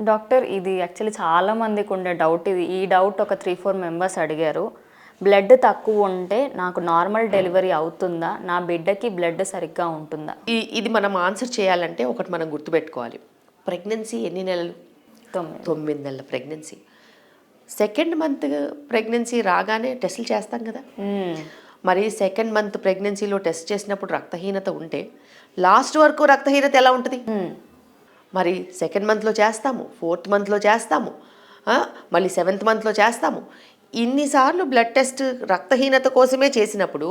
Doctor ఇది actually చాలా మందికి ఉండే డౌట్. ఇది ఈ డౌట్ ఒక త్రీ ఫోర్ మెంబర్స్ అడిగారు. బ్లడ్ తక్కువ ఉంటే నాకు నార్మల్ డెలివరీ అవుతుందా? నా బిడ్డకి బ్లడ్ సరిగ్గా ఉంటుందా? ఇది మనం ఆన్సర్ చేయాలంటే ఒకటి మనం గుర్తుపెట్టుకోవాలి. ప్రెగ్నెన్సీ ఎన్ని నెలలు? తొమ్మిది. తొమ్మిది నెలల ప్రెగ్నెన్సీ. సెకండ్ మంత్ ప్రెగ్నెన్సీ రాగానే టెస్టులు చేస్తాం కదా. మరి సెకండ్ మంత్ ప్రెగ్నెన్సీలో టెస్ట్ చేసినప్పుడు రక్తహీనత ఉంటే లాస్ట్ వరకు రక్తహీనత ఎలా ఉంటుంది. మరి సెకండ్ మంత్లో చేస్తాము ఫోర్త్ మంత్లో చేస్తాము మళ్ళీ సెవెంత్ మంత్లో చేస్తాము. ఇన్నిసార్లు బ్లడ్ టెస్ట్ రక్తహీనత కోసమే చేసినప్పుడు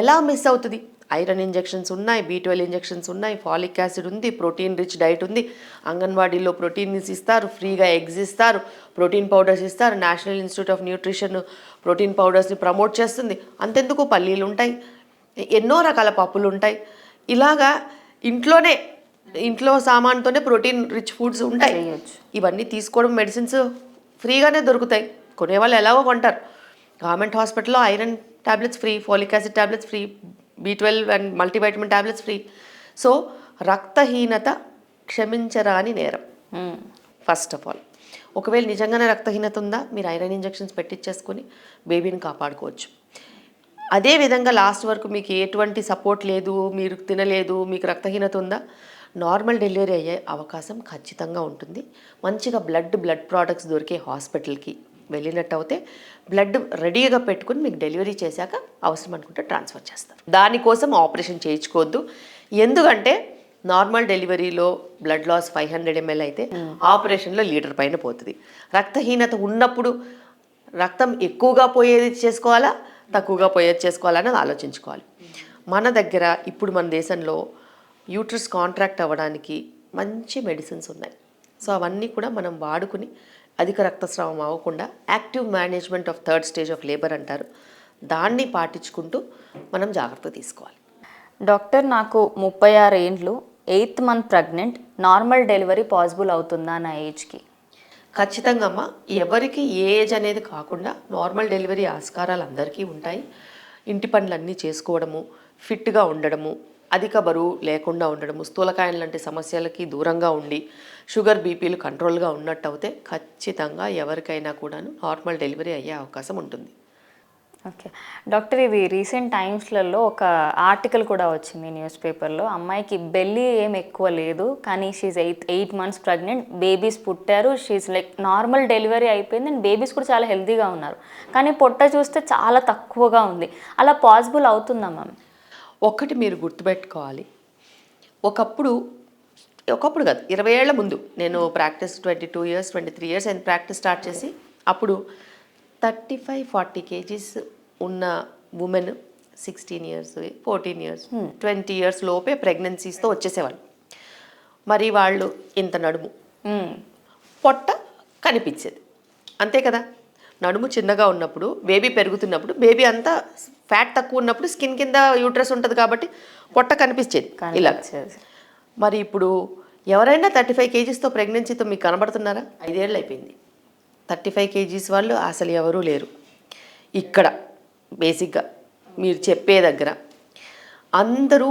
ఎలా మిస్ అవుతుంది? ఐరన్ ఇంజెక్షన్స్ ఉన్నాయి బీ ట్వెల్వ్ ఇంజెక్షన్స్ ఉన్నాయి ఫాలిక్ యాసిడ్ ఉంది ప్రోటీన్ రిచ్ డైట్ ఉంది. అంగన్వాడీలో ప్రోటీన్స్ ఇస్తారు ఫ్రీగా ఎగ్స్ ఇస్తారు ప్రోటీన్ పౌడర్స్ ఇస్తారు. National institute of nutrition protein పౌడర్స్ని promote చేస్తుంది. అంతెందుకు పల్లీలు ఉంటాయి ఎన్నో రకాల పప్పులు ఉంటాయి ఇలాగా ఇంట్లోనే ఇంట్లో సామాన్తోనే ప్రోటీన్ రిచ్ ఫుడ్స్ ఉంటాయి. ఇవన్నీ తీసుకోవడం మెడిసిన్స్ ఫ్రీగానే దొరుకుతాయి. కొనేవాళ్ళు ఎలాగో కొంటారు. గవర్నమెంట్ హాస్పిటల్లో iron tablets free folic acid tablets free B twelve and multivitamin tablets free. So రక్తహీనత క్షమించరాని నేరం. ఫస్ట్ ఆఫ్ ఆల్ ఒకవేళ నిజంగానే రక్తహీనత ఉందా మీరు ఐరన్ ఇంజెక్షన్స్ పెట్టించేసుకొని బేబీని కాపాడుకోవచ్చు. అదే విధంగా లాస్ట్ వరకు మీకు ఎటువంటి సపోర్ట్ లేదు మీరు తినలేదు మీకు రక్తహీనత ఉందా నార్మల్ డెలివరీ అయ్యే అవకాశం ఖచ్చితంగా ఉంటుంది. మంచిగా బ్లడ్ బ్లడ్ ప్రోడక్ట్స్ దొరికే హాస్పిటల్కి వెళ్ళినట్టు అయితే బ్లడ్ రెడీగా పెట్టుకుని మీకు డెలివరీ చేశాక అవసరం అనుకుంటే ట్రాన్స్ఫర్ చేస్తారు. దానికోసం ఆపరేషన్ చేయించుకోవద్దు. ఎందుకంటే normal డెలివరీలో blood loss five hundred ML అయితే ఆపరేషన్లో లీటర్ పైన పోతుంది. రక్తహీనత ఉన్నప్పుడు రక్తం ఎక్కువగా పోయేది చేసుకోవాలా తక్కువగా పోయేది చేసుకోవాలా అనేది ఆలోచించుకోవాలి. మన దగ్గర ఇప్పుడు మన దేశంలో యూట్రస్ కాంట్రాక్ట్ అవ్వడానికి మంచి మెడిసిన్స్ ఉన్నాయి. సో అవన్నీ కూడా మనం వాడుకుని అధిక రక్తస్రావం అవ్వకుండా active management of third stage of labour అంటారు. దాన్ని పాటించుకుంటూ మనం జాగ్రత్త తీసుకోవాలి. డాక్టర్ నాకు ముప్పై ఆరు ఏండ్లు eighth month pregnant normal delivery possible అవుతుందా నా ఏజ్కి? ఖచ్చితంగా అమ్మ ఎవరికి ఏ ఏజ్ అనేది కాకుండా నార్మల్ డెలివరీ ఆస్కారాలు అందరికీ ఉంటాయి. ఇంటి పనులన్నీ చేసుకోవడము ఫిట్గా ఉండడము అధిక బరువు లేకుండా ఉండడము స్థూలకాయం లాంటి సమస్యలకి దూరంగా ఉండి షుగర్ బీపీలు కంట్రోల్గా ఉన్నట్టు అయితే ఖచ్చితంగా ఎవరికైనా కూడాను నార్మల్ డెలివరీ అయ్యే అవకాశం ఉంటుంది. ఓకే. డాక్టర్ ఇవి రీసెంట్ టైమ్స్లలో ఒక ఆర్టికల్ కూడా వచ్చింది న్యూస్ పేపర్లో. అమ్మాయికి బెల్లీ ఏం ఎక్కువ లేదు కానీ she's eighth eight months pregnant babies పుట్టారు షీజ్ లైక్ నార్మల్ డెలివరీ అయిపోయింది అండ్ బేబీస్ కూడా చాలా హెల్తీగా ఉన్నారు. కానీ పొట్ట చూస్తే చాలా తక్కువగా ఉంది. అలా పాసిబుల్ అవుతుందా మ్యామ్? ఒక్కటి మీరు గుర్తుపెట్టుకోవాలి. ఒకప్పుడు ఒకప్పుడు కాదు ఇరవై ఏళ్ళ ముందు నేను practice twenty two years twenty three years and practice start చేసి అప్పుడు థర్టీ ఫైవ్ ఫార్టీ కేజీస్ ఉన్న women sixteen years fourteen years twenty years లోపే ప్రెగ్నెన్సీస్తో వచ్చేసేవాళ్ళు. మరి వాళ్ళు ఇంత నడుము. మ్మ్. పొట్ట కనిపించేది. అంతే కదా? నడుము చిన్నగా ఉన్నప్పుడు బేబీ పెరుగుతున్నప్పుడు బేబీ అంతా ఫ్యాట్ తక్కువ ఉన్నప్పుడు స్కిన్ కింద యూట్రస్ ఉంటుంది కాబట్టి పొట్ట కనిపించేది ఇలా. మరి ఇప్పుడు ఎవరైనా థర్టీ ఫైవ్ కేజీస్తో ప్రెగ్నెన్సీతో మీకు కనబడుతున్నారా? ఐదేళ్ళు అయిపోయింది. థర్టీ ఫైవ్ కేజీస్ వాళ్ళు అసలు ఎవరూ లేరు. ఇక్కడ బేసిక్గా మీరు చెప్పే దగ్గర అందరూ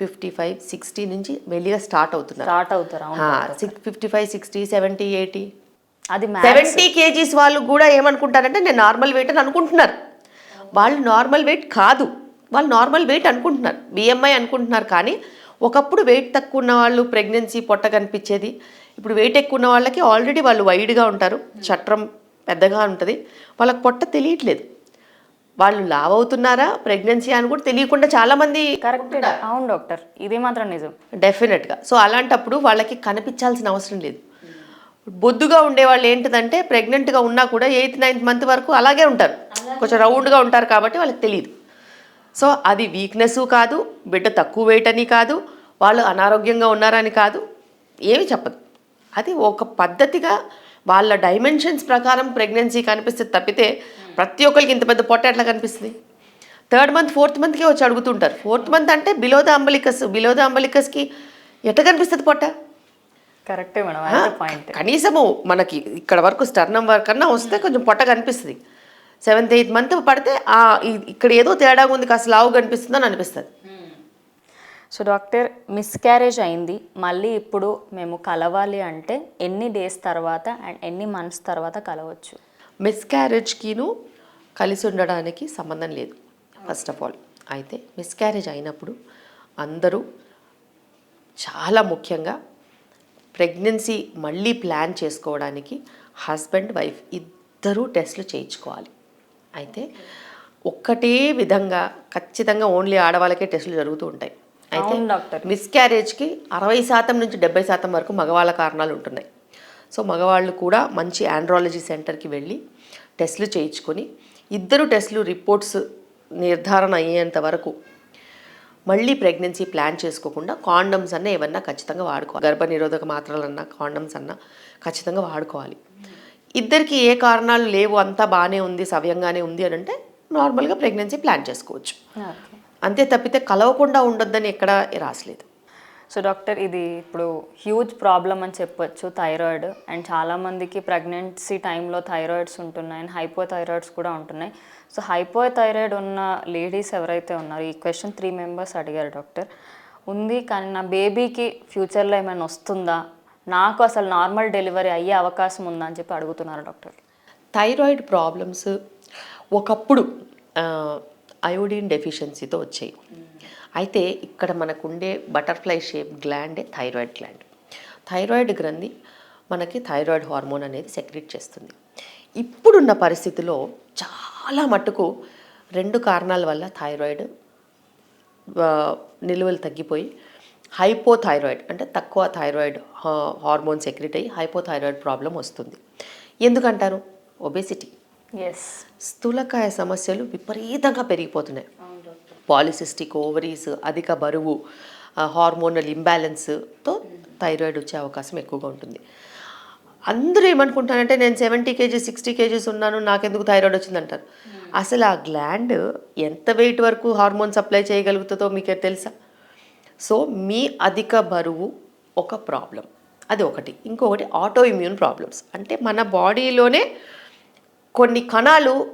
ఫిఫ్టీ ఫైవ్ సిక్స్టీ నుంచి మెల్లిగా స్టార్ట్ అవుతున్నారు. స్టార్ట్ అవుతారు. Six fifty five sixty seventy eighty అది సెవెంటీ కేజీస్ వాళ్ళు కూడా ఏమనుకుంటారంటే నేను నార్మల్ వెయిట్ అని అనుకుంటున్నారు. వాళ్ళు నార్మల్ వెయిట్ కాదు. వాళ్ళు నార్మల్ వెయిట్ అనుకుంటున్నారు. బిఎంఐ అనుకుంటున్నారు కానీ ఒకప్పుడు వెయిట్ తక్కువ ఉన్న వాళ్ళు ప్రెగ్నెన్సీ పొట్ట కనిపించేది. ఇప్పుడు వెయిట్ ఎక్కువ ఉన్న వాళ్ళకి ఆల్రెడీ వాళ్ళు వైడ్గా ఉంటారు. చట్రం పెద్దగా ఉంటుంది. వాళ్ళకి పొట్ట తెలియట్లేదు. వాళ్ళు లావ్ అవుతున్నారా ప్రెగ్నెన్సీ అని కూడా తెలియకుండా చాలామంది కరెక్ట్ అవును డాక్టర్. ఇది మాత్రం నిజం. డెఫినెట్గా సో అలాంటప్పుడు వాళ్ళకి కనిపించాల్సిన అవసరం లేదు. బొద్దుగా ఉండేవాళ్ళు ఏంటిదంటే ప్రెగ్నెంట్గా ఉన్నా కూడా ఎయిత్ నైన్త్ మంత్ వరకు అలాగే ఉంటారు. కొంచెం రౌండ్గా ఉంటారు కాబట్టి వాళ్ళకి తెలియదు సో అది వీక్నెస్ కాదు బిడ్డ తక్కువ వెయిట్ అని కాదు వాళ్ళు అనారోగ్యంగా ఉన్నారని కాదు ఏమి చెప్పదు. అది ఒక పద్ధతిగా వాళ్ళ డైమెన్షన్స్ ప్రకారం ప్రెగ్నెన్సీ కనిపిస్తుంది తప్పితే ప్రతి ఒక్కరికి ఇంత పెద్ద పొట్ట ఎట్లా కనిపిస్తుంది? థర్డ్ మంత్ ఫోర్త్ మంత్కే వచ్చి అడుగుతుంటారు. ఫోర్త్ మంత్ అంటే below the umbilicus below the అంబలికస్కి ఎట్లా కనిపిస్తుంది పొట్ట? కరెక్టే మేడం పాయింట్ కనీసము మనకి ఇక్కడ వరకు స్టర్నం వరకు అన్నా వస్తే కొంచెం పొట్ట కనిపిస్తుంది. సెవెంత్ ఎయిత్ మంత్ పడితే ఇక్కడ ఏదో తేడా ఉంది కాస్త లావు కనిపిస్తుందని అనిపిస్తుంది. సో డాక్టర్ మిస్క్యారేజ్ అయింది. మళ్ళీ ఇప్పుడు మేము కలవాలి అంటే ఎన్ని డేస్ తర్వాత అండ్ ఎన్ని మంత్స్ తర్వాత కలవచ్చు? మిస్క్యారేజ్కిను కలిసి ఉండడానికి సంబంధం లేదు ఫస్ట్ ఆఫ్ ఆల్ అయితే మిస్క్యారేజ్ అయినప్పుడు అందరూ చాలా ముఖ్యంగా ప్రెగ్నెన్సీ మళ్ళీ ప్లాన్ చేసుకోవడానికి హస్బెండ్ వైఫ్ ఇద్దరూ టెస్ట్లు చేయించుకోవాలి. అయితే ఒక్కటే విధంగా ఖచ్చితంగా ఓన్లీ ఆడవాళ్ళకే టెస్టులు జరుగుతూ ఉంటాయి. అయితే డాక్టర్. మిస్క్యారేజ్కి అరవై శాతం నుంచి డెబ్బై శాతం వరకు మగవాళ్ళ కారణాలు ఉంటున్నాయి. సో మగవాళ్ళు కూడా మంచి ఆండ్రాలజీ సెంటర్కి వెళ్ళి టెస్టులు చేయించుకొని ఇద్దరు టెస్టులు రిపోర్ట్స్ నిర్ధారణ అయ్యేంత వరకు మళ్ళీ ప్రెగ్నెన్సీ ప్లాన్ చేసుకోకుండా కాండమ్స్ అన్న ఏమన్నా ఖచ్చితంగా వాడుకోవాలి. గర్భ నిరోధక మాత్రలన్నా కాండమ్స్ అన్నా ఖచ్చితంగా వాడుకోవాలి. ఇద్దరికి ఏ కారణాలు లేవు అంతా బాగానే ఉంది సవ్యంగానే ఉంది అని అంటే నార్మల్గా ప్రెగ్నెన్సీ ప్లాన్ చేసుకోవచ్చు. అంతే తప్పితే కలవకుండా ఉండొద్దని ఎక్కడా రాసలేదు. సో డాక్టర్ ఇది ఇప్పుడు హ్యూజ్ ప్రాబ్లం అని చెప్పొచ్చు థైరాయిడ్. అండ్ చాలామందికి ప్రెగ్నెన్సీ టైంలో థైరాయిడ్స్ ఉంటున్నాయి అండ్ హైపోథైరాయిడ్స్ కూడా ఉంటున్నాయి. సో హైపోథైరాయిడ్ ఉన్న లేడీస్ ఎవరైతే ఉన్నారో ఈ క్వశ్చన్ త్రీ మెంబర్స్ అడిగారు డాక్టర్. ఉంది కానీ నా బేబీకి ఫ్యూచర్లో ఏమైనా వస్తుందా? నాకు అసలు నార్మల్ డెలివరీ అయ్యే అవకాశం ఉందా అని చెప్పి అడుగుతున్నారు డాక్టర్. థైరాయిడ్ ప్రాబ్లమ్స్ ఒకప్పుడు అయోడిన్ డెఫిషియన్సీతో వచ్చాయి. అయితే ఇక్కడ మనకుండే బటర్ఫ్లై షేప్ గ్లాండే థైరాయిడ్ గ్లాండ్. థైరాయిడ్ గ్రంథి మనకి థైరాయిడ్ హార్మోన్ అనేది సెక్రెట్ చేస్తుంది. ఇప్పుడున్న పరిస్థితిలో చాలా మట్టుకు రెండు కారణాల వల్ల థైరాయిడ్ నిలువలు తగ్గిపోయి హైపోథైరాయిడ్ అంటే తక్కువ థైరాయిడ్ హా- హార్మోన్ సెక్రెట్ అయ్యి హైపోథైరాయిడ్ ప్రాబ్లం వస్తుంది. ఎందుకంటారు? ఒబేసిటీ. ఎస్ స్థూలకాయ సమస్యలు విపరీతంగా పెరిగిపోతున్నాయి. పాలిసిస్టిక్ ఓవరీస్ అధిక బరువు హార్మోనల్ ఇంబ్యాలెన్స్తో థైరాయిడ్ వచ్చే అవకాశం ఎక్కువగా ఉంటుంది. అందరూ ఏమనుకుంటారంటే నేను సెవెంటీ కేజీస్ సిక్స్టీ కేజీస్ ఉన్నాను నాకెందుకు థైరాయిడ్ వచ్చిందంటారు. అసలు ఆ గ్లాండ్ ఎంత వెయిట్ వరకు హార్మోన్ సప్లై చేయగలుగుతుందో మీకే తెలుసా? సో మీ అధిక బరువు ఒక ప్రాబ్లం అది ఒకటి. ఇంకొకటి ఆటో ఇమ్యూన్ ప్రాబ్లమ్స్ అంటే మన బాడీలోనే కొన్ని కణాలు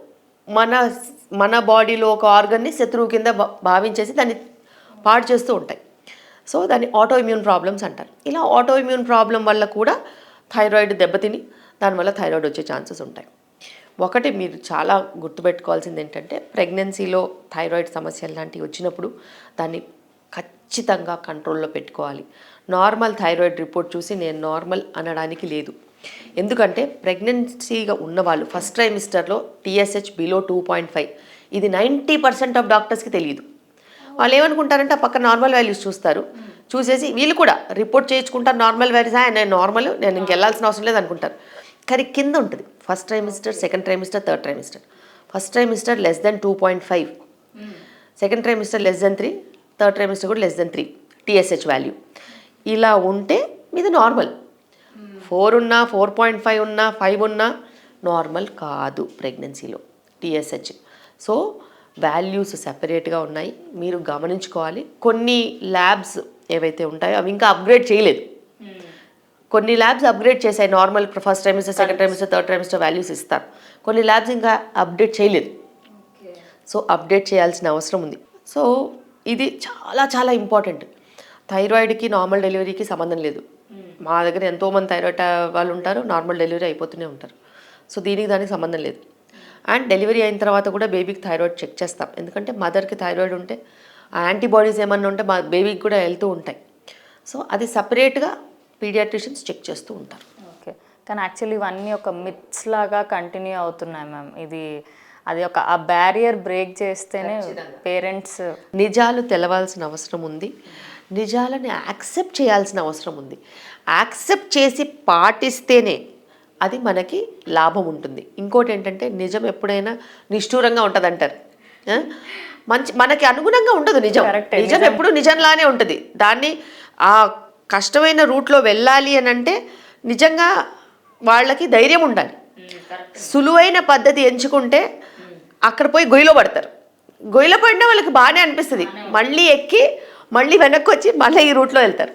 మన మన బాడీలో ఒక ఆర్గన్ని శత్రువు కింద భావించేసి దాన్ని పాడు చేస్తూ ఉంటాయి. సో దాన్ని ఆటో ఇమ్యూన్ ప్రాబ్లమ్స్ అంటారు. ఇలా ఆటో ఇమ్యూన్ ప్రాబ్లం వల్ల కూడా థైరాయిడ్ దెబ్బతిని దానివల్ల థైరాయిడ్ వచ్చే ఛాన్సెస్ ఉంటాయి. ఒకటి మీరు చాలా గుర్తుపెట్టుకోవాల్సింది ఏంటంటే ప్రెగ్నెన్సీలో థైరాయిడ్ సమస్యలు లాంటివి వచ్చినప్పుడు దాన్ని ఖచ్చితంగా కంట్రోల్లో పెట్టుకోవాలి. నార్మల్ థైరాయిడ్ రిపోర్ట్ చూసి నేను నార్మల్ అనడానికి లేదు. ఎందుకంటే ప్రెగ్నెన్సీగా ఉన్నవాళ్ళు first ట్రైమిస్టర్లో TSH below two point five. ఇది నైంటీ పర్సెంట్ ఆఫ్ డాక్టర్స్కి తెలియదు. వాళ్ళు ఏమనుకుంటారంటే ఆ పక్క నార్మల్ వాల్యూస్ చూస్తారు. చూసేసి వీళ్ళు కూడా రిపోర్ట్ చేయించుకుంటారు నార్మల్ వాల్యూస్ నేను నార్మల్ నేను ఇంకెళ్ళాల్సిన అవసరం లేదు అనుకుంటారు. కానీ కింద ఉంటుంది. First trimester second trimester third trimester first trimester less than two point five second trimester less than three third trimester కూడా less than three TSH value ఇలా ఉంటే మీది నార్మల్ ఫోర్ ఉన్నా ఫోర్ పాయింట్ ఫైవ్ ఉన్నా ఫైవ్ ఉన్నా normal కాదు ప్రెగ్నెన్సీలో TSH so values సెపరేట్గా ఉన్నాయి. మీరు గమనించుకోవాలి. కొన్ని ల్యాబ్స్ ఏవైతే ఉంటాయో అవి ఇంకా అప్గ్రేడ్ చేయలేదు. కొన్ని ల్యాబ్స్ అప్గ్రేడ్ చేశాయి. Normal first trimester second trimester third trimester values ఇస్తారు. కొన్ని ల్యాబ్స్ ఇంకా అప్డేట్ చేయలేదు. సో అప్డేట్ చేయాల్సిన అవసరం ఉంది. సో ఇది చాలా చాలా ఇంపార్టెంట్. థైరాయిడ్కి నార్మల్ డెలివరీకి సంబంధం లేదు. మా దగ్గర ఎంతోమంది థైరాయిడ్ వాళ్ళు ఉంటారు. నార్మల్ డెలివరీ అయిపోతూనే ఉంటారు. సో దీనికి దానికి సంబంధం లేదు. అండ్ డెలివరీ అయిన తర్వాత కూడా బేబీకి థైరాయిడ్ చెక్ చేస్తాం. ఎందుకంటే మదర్కి థైరాయిడ్ ఉంటే ఆ యాంటీబాడీస్ ఏమన్నా ఉంటే మా బేబీకి కూడా వెళ్తూ ఉంటాయి. సో అది సపరేట్గా పీడియాట్రిషియన్స్ చెక్ చేస్తూ ఉంటారు. ఓకే. కానీ యాక్చువల్లీ ఇవన్నీ ఒక మిత్స్ లాగా కంటిన్యూ అవుతున్నాయి మ్యామ్ ఇది అది ఒక ఆ బ్యారియర్ బ్రేక్ చేస్తేనే పేరెంట్స్ నిజాలు తెలవాల్సిన అవసరం ఉంది. నిజాలని యాక్సెప్ట్ చేయాల్సిన అవసరం ఉంది. యాక్సెప్ట్ చేసి పాటిస్తేనే అది మనకి లాభం ఉంటుంది. ఇంకోటి ఏంటంటే నిజం ఎప్పుడైనా నిష్ఠూరంగా ఉంటుంది అంటారు? మంచి మనకి అనుగుణంగా ఉండదు నిజం. నిజం ఎప్పుడు నిజంలానే ఉంటుంది. దాన్ని ఆ కష్టమైన రూట్లో వెళ్ళాలి అని అంటే నిజంగా వాళ్ళకి ధైర్యం ఉండాలి. సులువైన పద్ధతి ఎంచుకుంటే అక్కడ పోయి గొయ్యిలో పడతారు. గొయ్యిలో పడినా వాళ్ళకి బాగానే అనిపిస్తుంది. మళ్ళీ ఎక్కి మళ్ళీ వెనక్కి వచ్చి మళ్ళీ ఈ రూట్లో వెళ్తారు.